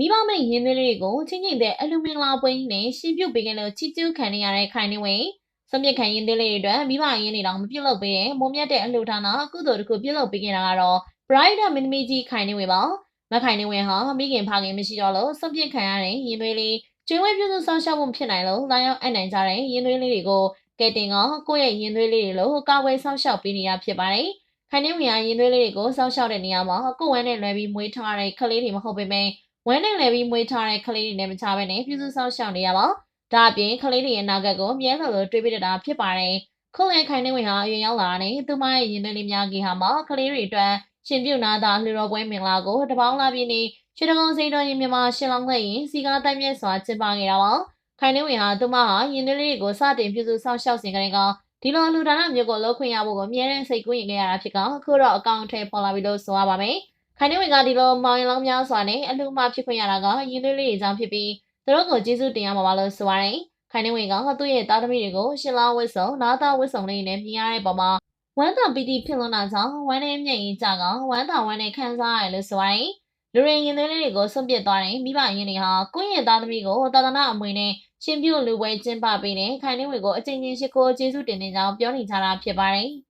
မိဘမဲ့ရင်းသွေးလေးတွေကိုချင်းချင်းတဲ့အလူမင်္ဂလာပွဲကြီးနဲ့ရှင်ပြုတ်ပေးခဲ့လို့ချီကျူးခံနေရတဲ့ခိုင်နေဝင်စမြက်ခံရင်းသွေးလေးတွေအတွက်မိဘရင်းတွေတော့မပြုတ်လုပ်ပေးတဲ့မုံမြတ်တဲ့အလှူဒါနကုသိုလ်တစ်ခုပြုတ်လုပ်ပေးခဲ့တာကတော့ Bright မင်းသမီးကြီးခိုင်နေဝင်ပါမခိုင်နေဝင်ဟာမိခင်ဖခင်မရှိတော့လို့စမြက်ခံရတဲ့ရင်းသွေးလေးကျွေးဝဲပြုစုဆောင်ရှောက်မှုဖြစ်နိုင်လို့လာရောက်အပ်နိုင်ကြတဲ့ရင်းသွေးလေးတွေကိုကဲတင်ကကိုယ့်ရဲ့ရင်းသွေးလေးတွေလို့ကာဝယ်ဆောင်ရှောက်ပေးနေရဖြစ်ပါတယ်ခိုင်နေဝင်ဟာရင်းသွေးလေးတွေကိုစောင့်ရှောက်တဲ့နေရာမှာကိုယ်ဝမ်းနဲ့လွယ်ပြီးမွေးထားတဲ့ကလေးတွေမဟုတ်ပေမဲ့ ဝမ်းနဲ့လွယ်ပြီးမွေးထားတဲ့ကလေးတွေနဲ့မချဘဲနဲ့ပြုစုစောင့်ရှောက်နေရပါဒါအပြင်ကလေးတွေရဲ့နာဂတ်ကိုမြဲလို့လို့တွေးပြတာဖြစ်ပါတယ်ခုလန်ခိုင်နေဝင်ဟာအရင်ရောက်လာတာနဲ့သူမရဲ့ရင်းသွေးလေးများကြီးဟာမှာကလေးတွေအတွက်ရှင်ပြုတ်နာတာလှူတော်ပွဲမင်္ဂလာကိုတပေါင်းလာပြင်းနေရွှေတကုံစိန်တော်ရင်မြန်မာရှင်လောင်းခဲ့ရင်စီကားတိုင်းမြဲစွာကျင်းပခဲ့တာပါခိုင်နေဝင်ဟာသူမဟာရင်းသွေးလေးကိုစတင်ပြုစုစောင့်ရှောက်စဉ်ကတည်းကဒီလိုလူဒါနမျိုးကိုလောက်ခွင့်ရဖို့ကိုအမြဲတမ်းစိတ်ကူးရင်ခဲ့ရတာဖြစ်ကအခုတော့အကောင့်ထဲပေါ်လာပြီလို့ဆိုရပါမယ်။ ခိုင်နေဝင်ကဒီလိုမောင်ရင်လောင်းများစွာနဲ့အလှမဖြစ်ခွင့်ရတာကရင်းသွေးလေးတွေကြောင့်ဖြစ်ပြီးသူတို့ကိုကျေးဇူးတင်ရမှာပါလို့ဆိုရတယ်။ခိုင်နေဝင်ကသူ့ရဲ့သားသမီးတွေကိုရှင်လောင်းဝစ်စုံနာသားဝစ်စုံလေးနဲ့မြင်ရတဲ့ပုံမှာဝမ်းသာပီတိဖြစ်လွန်တာကြောင့်ဝမ်းနဲ့မျက်ရည်ကြကဝမ်းသာဝမ်းနဲ့ခံစားရတယ်လို့ဆိုရတယ်။လူရင်ရင်သွေးလေးတွေကိုဆွန့်ပစ်သွားတယ်မိဘရင်းတွေဟာကိုယ့်ရဲ့သားသမီးကိုသာသနာအမွေနဲ့ရှင်ပြုတ်လူပွဲကျင်းပပေးတဲ့ခိုင်နေဝေကိုအချင်းချင်းရှိခိုးကျေးဇူးတင်နေကြောင်းပြောနေကြတာဖြစ်ပါတယ်။